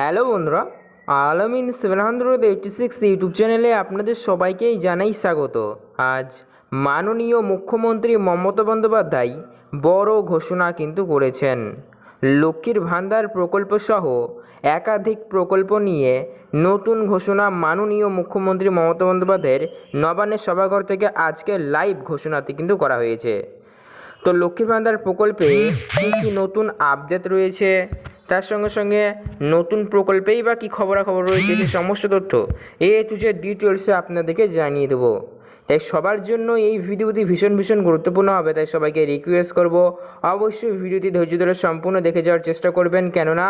Hello বন্ধুরা, Alamin seven hundred eighty six YouTube চ্যানেলে আপনাদের সবাইকেই জানাই স্বাগত। আজ মাননীয় মুখ্যমন্ত্রী মমতা বন্দ্যোপাধ্যায় বড় ঘোষণা কিন্তু করেছেন। লক্ষ্মীর ভান্ডার প্রকল্প সহ একাধিক প্রকল্প নিয়ে নতুন ঘোষণা মাননীয় মুখ্যমন্ত্রী মমতা বন্দ্যোপাধ্যায়ের নবান্নের সভাঘর থেকে আজকে লাইভ ঘোষণাটি কিন্তু করা হয়েছে। তো লক্ষ্মীর ভান্ডার প্রকল্পে কী কী নতুন আপডেট রয়েছে? তার সঙ্গে সঙ্গে নতুন প্রকল্পেই বা কী খবরাখবর রয়েছে, সে সমস্ত তথ্য এ টু জেড ডিটেলসে আপনাদেরকে জানিয়ে দেবো। তাই সবার জন্য এই ভিডিওটি ভীষণ ভীষণ গুরুত্বপূর্ণ হবে, তাই সবাইকে রিকোয়েস্ট করব। অবশ্যই ভিডিওটি ধৈর্য ধরে সম্পূর্ণ দেখে যাওয়ার চেষ্টা করবেন, কেননা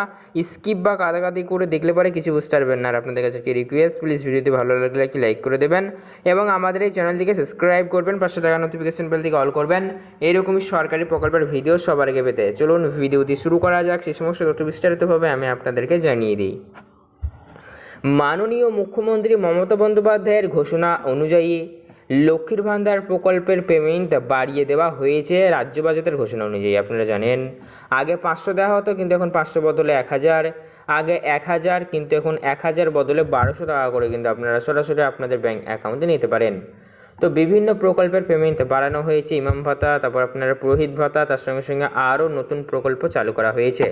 স্কিপ বা কাদাকাদি করে দেখলে পরে কিছু বুঝতে পারবেন না। আর আপনাদের কাছে কি রিকোয়েস্ট প্লিজ ভিডিওটি ভালো লাগলে একটি লাইক করে দেবেন এবং আমাদের এই চ্যানেলটিকে সাবস্ক্রাইব করবেন, পাশে থাকা নোটিফিকেশন বেলটিকে অল করবেন। এইরকমই সরকারি প্রকল্পের ভিডিও সবার আগে পেতে। চলুন ভিডিওটি শুরু করা যাক সেই সমস্ত তথ্য বিস্তারিতভাবে আমি আপনাদেরকে জানিয়ে দিই। মাননীয় মুখ্যমন্ত্রী মমতা বন্দ্যোপাধ্যায়ের ঘোষণা অনুযায়ী লক্ষ্মীর ভান্ডার প্রকল্পের পেমেন্ট বাড়িয়ে দেওয়া হয়েছে রাজ্য বাজেটের ঘোষণা অনুযায়ী, আপনারা জানেন। আগে পাঁচশো দেওয়া হতো, কিন্তু এখন পাঁচশো বদলে এক হাজার। আগে এক হাজার, কিন্তু এখন এক হাজার বদলে বারোশো টাকা করে কিন্তু আপনারা সরাসরি আপনাদের ব্যাঙ্ক অ্যাকাউন্টে নিতে পারেন। তো বিভিন্ন প্রকল্পের পেমেন্ট বাড়ানো হয়েছে, ইমাম ভাতা, তারপর আপনারা পুরোহিত ভাতা, তার সঙ্গে সঙ্গে আরও নতুন প্রকল্প চালু করা হয়েছে।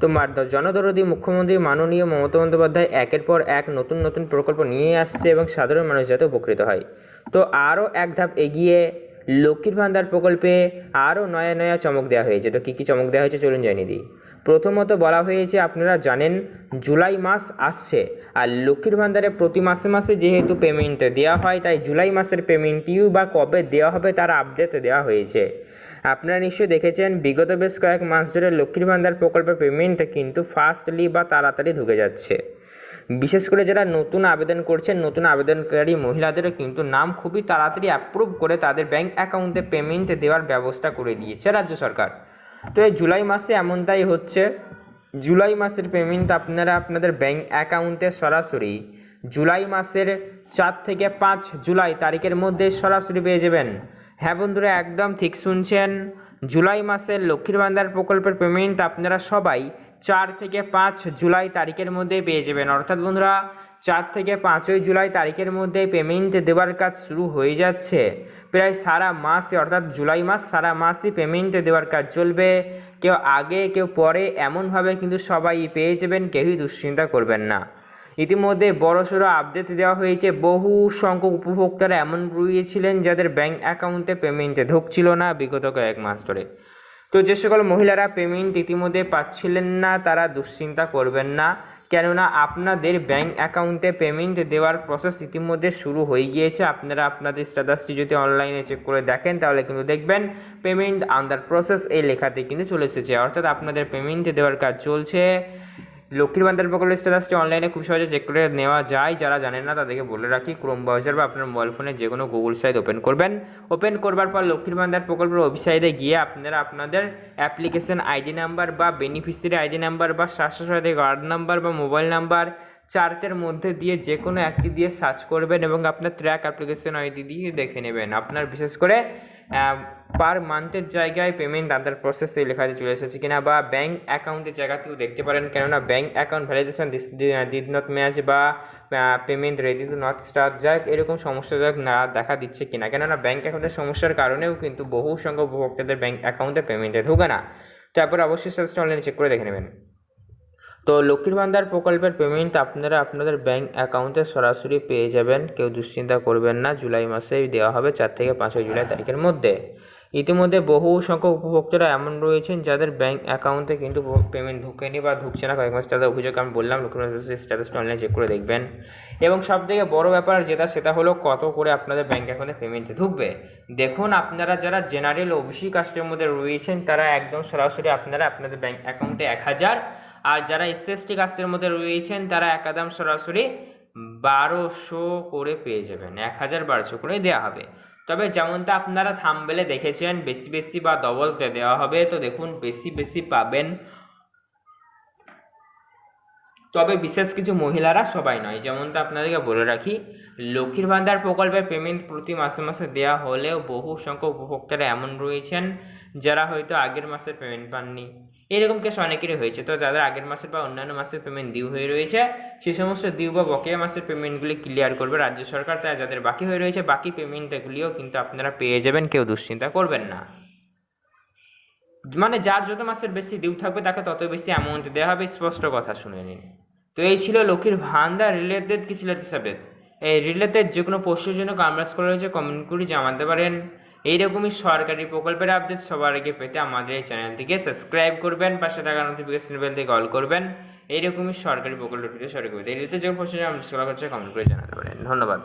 তো জনদরদি, মুখ্যমন্ত্রী, মাননীয় মমতা বন্দ্যোপাধ্যায় একের পর এক নতুন নতুন প্রকল্প নিয়ে আসছে এবং সাধারণ মানুষ যাতে উপকৃত হয়। তো আরও এক ধাপ এগিয়ে লক্ষ্মীর ভান্ডার প্রকল্পে আরও নয়া নয়া চমক দেওয়া হয়েছে। তো কী কী চমক দেওয়া হয়েছে চলুন জানিয়ে দিই প্রথমত বলা হয়েছে, আপনারা জানেন জুলাই মাস আসছে আর লক্ষ্মীর ভান্ডারে প্রতি মাসে মাসে যেহেতু পেমেন্ট দেওয়া হয়, তাই জুলাই মাসের পেমেন্টটিও বা কবে দেওয়া হবে তার আপডেট দেওয়া হয়েছে। আপনারা নিশ্চয়ই দেখেছেন, বিগত বেশ কয়েক মাস ধরে লক্ষ্মীর ভান্ডার প্রকল্পের পেমেন্ট কিন্তু ফাস্টলি বা তাড়াতাড়ি ঢুকে যাচ্ছে। বিশেষ করে যারা নতুন আবেদন করছেন, নতুন আবেদনকারী মহিলাদেরও কিন্তু নাম খুবই তাড়াতাড়ি অ্যাপ্রুভ করে তাদের ব্যাংক অ্যাকাউন্টে পেমেন্ট দেওয়ার ব্যবস্থা করে দিয়েছে রাজ্য সরকার। তো এই জুলাই মাসে এমনটাই হচ্ছে, জুলাই মাসের পেমেন্ট আপনারা আপনাদের ব্যাংক অ্যাকাউন্টে সরাসরি, জুলাই মাসের চার থেকে পাঁচ জুলাই তারিখের মধ্যে সরাসরি পেয়ে যাবেন। হ্যাঁ বন্ধুরা, একদম ঠিক শুনছেন, জুলাই মাসের লক্ষ্মীর ভান্ডার প্রকল্পের পেমেন্ট আপনারা সবাই চার থেকে পাঁচ জুলাই তারিখের মধ্যে পেয়ে যাবেন। অর্থাৎ বন্ধুরা, চার থেকে পাঁচই জুলাই তারিখের মধ্যে পেমেন্ট দেওয়ার কাজ শুরু হয়ে যাচ্ছে। প্রায় সারা মাসে, অর্থাৎ জুলাই মাস সারা মাসই পেমেন্ট দেওয়ার কাজ চলবে। কেউ আগে, কেউ পরে এমনভাবে কিন্তু সবাই পেয়ে যাবেন, কেউই দুশ্চিন্তা করবেন না। ইতিমধ্যে বড়সড় আপডেট দেওয়া হয়েছে। বহু সংখ্যক উপভোক্তারা এমন রয়েছিলেন যাদের ব্যাংক অ্যাকাউন্টে পেমেন্টে ঢুকছিল না বিগত কয়েক মাস ধরে। তো যে সকল মহিলারা পেমেন্ট ইতিমধ্যে পাচ্ছিলেন না, তারা দুশ্চিন্তা করবেন না। কেননা আপনাদের ব্যাংক অ্যাকাউন্টে পেমেন্ট দেওয়ার প্রসেস ইতিমধ্যে শুরু হয়ে গিয়েছে। আপনারা আপনাদের স্ট্যাটাসটি যদি অনলাইনে চেক করে দেখেন, তাহলে কিন্তু দেখবেন পেমেন্ট আন্ডার প্রসেস এই লেখাতে কিন্তু চলে এসেছে। অর্থাৎ আপনাদের পেমেন্ট দেওয়ার কাজ চলছে। লক্ষ্মীর ভান্ডার প্রকল্পের স্ট্যাটাসটি অনলাইনে খুব সহজে চেক করে নেওয়া যায়। যারা জানেন না, তাদেরকে বলে রাখি ক্রোম ব্রাউজার বা আপনার মোবাইল ফোনে যে কোনো গুগল সাইট ওপেন করবেন। ওপেন করবার পর লক্ষ্মীর ভান্ডার প্রকল্পের ওয়েবসাইটে গিয়ে আপনারা আপনাদের অ্যাপ্লিকেশন আইডি নাম্বার বা বেনিফিশিয়ারি আইডি নাম্বার বা স্বাস্থ্য সাথী কার্ড নাম্বার বা মোবাইল নাম্বার চারটের মধ্যে দিয়ে যে কোনো একটি দিয়ে সার্চ করবেন এবং আপনার ট্র্যাক অ্যাপ্লিকেশন আইডি দিয়ে দেখে নেবেন। আপনার বিশেষ করে পার মান্থের জায়গায় পেমেন্ট আন্ডার প্রসেস লেখাতে চলে এসেছে কিনা বা ব্যাংক অ্যাকাউন্টের জায়গাতেও দেখতে পারেন, কেননা bank account validation did not match বা payment ready to not start যাক, এরকম সমস্যা যাক না দেখা দিচ্ছে কিনা। কেননা ব্যাংক অ্যাকাউন্টের সমস্যার কারণেও কিন্তু বহু সংখ্যক উপভোক্তাদের ব্যাংক অ্যাকাউন্টে পেমেন্টে ঢোকে না। তারপর অবশ্যই স্ট্যাটাসটা অনলাইনে চেক করে দেখে নেবেন। তো লক্ষ্মীর ভান্ডার প্রকল্পের পেমেন্ট আপনারা আপনাদের ব্যাঙ্ক অ্যাকাউন্টে সরাসরি পেয়ে যাবেন। কেউ দুশ্চিন্তা করবেন না, জুলাই মাসেই দেওয়া হবে চার থেকে পাঁচই জুলাই তারিখের মধ্যে। ইতিমধ্যে বহু সংখ্যক উপভোক্তারা এমন রয়েছেন যাদের ব্যাঙ্ক অ্যাকাউন্টে কিন্তু পেমেন্ট ঢুকেনি বা ঢুকছে না। কয়েক মাস তাদের অভিযোগ আমি বললাম, লক্ষ্মীর স্ট্যাটাসটা অনলাইনে চেক করে দেখবেন। এবং সব থেকে বড় ব্যাপার যেটা, সেটা হলো কত করে আপনাদের ব্যাঙ্ক অ্যাকাউন্টে পেমেন্ট ঢুকবে। দেখুন, আপনারা যারা জেনারেল ওবিসি কাস্টের মধ্যে রয়েছেন, তারা একদম সরাসরি আপনারা আপনাদের ব্যাঙ্ক অ্যাকাউন্টে এক হাজার আর যারা এসএসটি কাস্টের মধ্যে রয়েছেন, তারা একদম সরাসরি বারোশো করে পেয়ে যাবেন, এক হাজার বারোশো করে দেওয়া হবে। তবে যেমনটা আপনারা থামবেলে দেখেছেন, বেশি বেশি বা ডবল দেওয়া হবে, তো দেখুন বেশি বেশি পাবেন। তবে বিশেষ কিছু মহিলারা সবাই নয়, যেমনটা আপনাদেরকে বলে রাখি, লক্ষ্মীর ভান্ডার প্রকল্পের পেমেন্ট প্রতি মাসে মাসে দেওয়া হলেও বহু সংখ্যক উপভোক্তারা এমন রয়েছেন, যারা হয়তো আগের মাসে পেমেন্ট পাননি। এরকম কেস অনেকেরই হয়েছে। তো যাদের আগের মাসের বা অন্যান্য মাসের পেমেন্ট ডিউ হয়ে রয়েছে সেই সমস্ত ডিউ বা বকেয়া মাসের পেমেন্টগুলি ক্লিয়ার করবে রাজ্য সরকার। তাই যাদের বাকি হয়ে রয়েছে, বাকি পেমেন্টগুলিও কিন্তু আপনারা পেয়ে যাবেন, কেউ দুশ্চিন্তা করবেন না। মানে যার যত মাসের বেশি ডিউ থাকবে, তাকে তত বেশি অ্যামাউন্ট দেওয়া হবে, স্পষ্ট কথা শুনে নিন। তো এই ছিল লক্ষ্মীর ভান্ডার রিলেটেড কিছু আপডেট এই রিলেটেড যে কোনো প্রশ্নের জন্য কামরাজ করা রয়েছে কমেন্ট করে জানাতে পারেন। এইরকমই সরকারি প্রকল্পের আপডেট সবার আগে পেতে আমাদের এই চ্যানেলটিকে সাবস্ক্রাইব করবেন, পাশে থাকা নোটিফিকেশন বেল থেকে কল করবেন। এইরকমই সরকারি প্রকল্পের সরকারি এই রিলেটেড যে প্রশ্ন আমরা কমেন্ট করে জানাতে পারেন। ধন্যবাদ।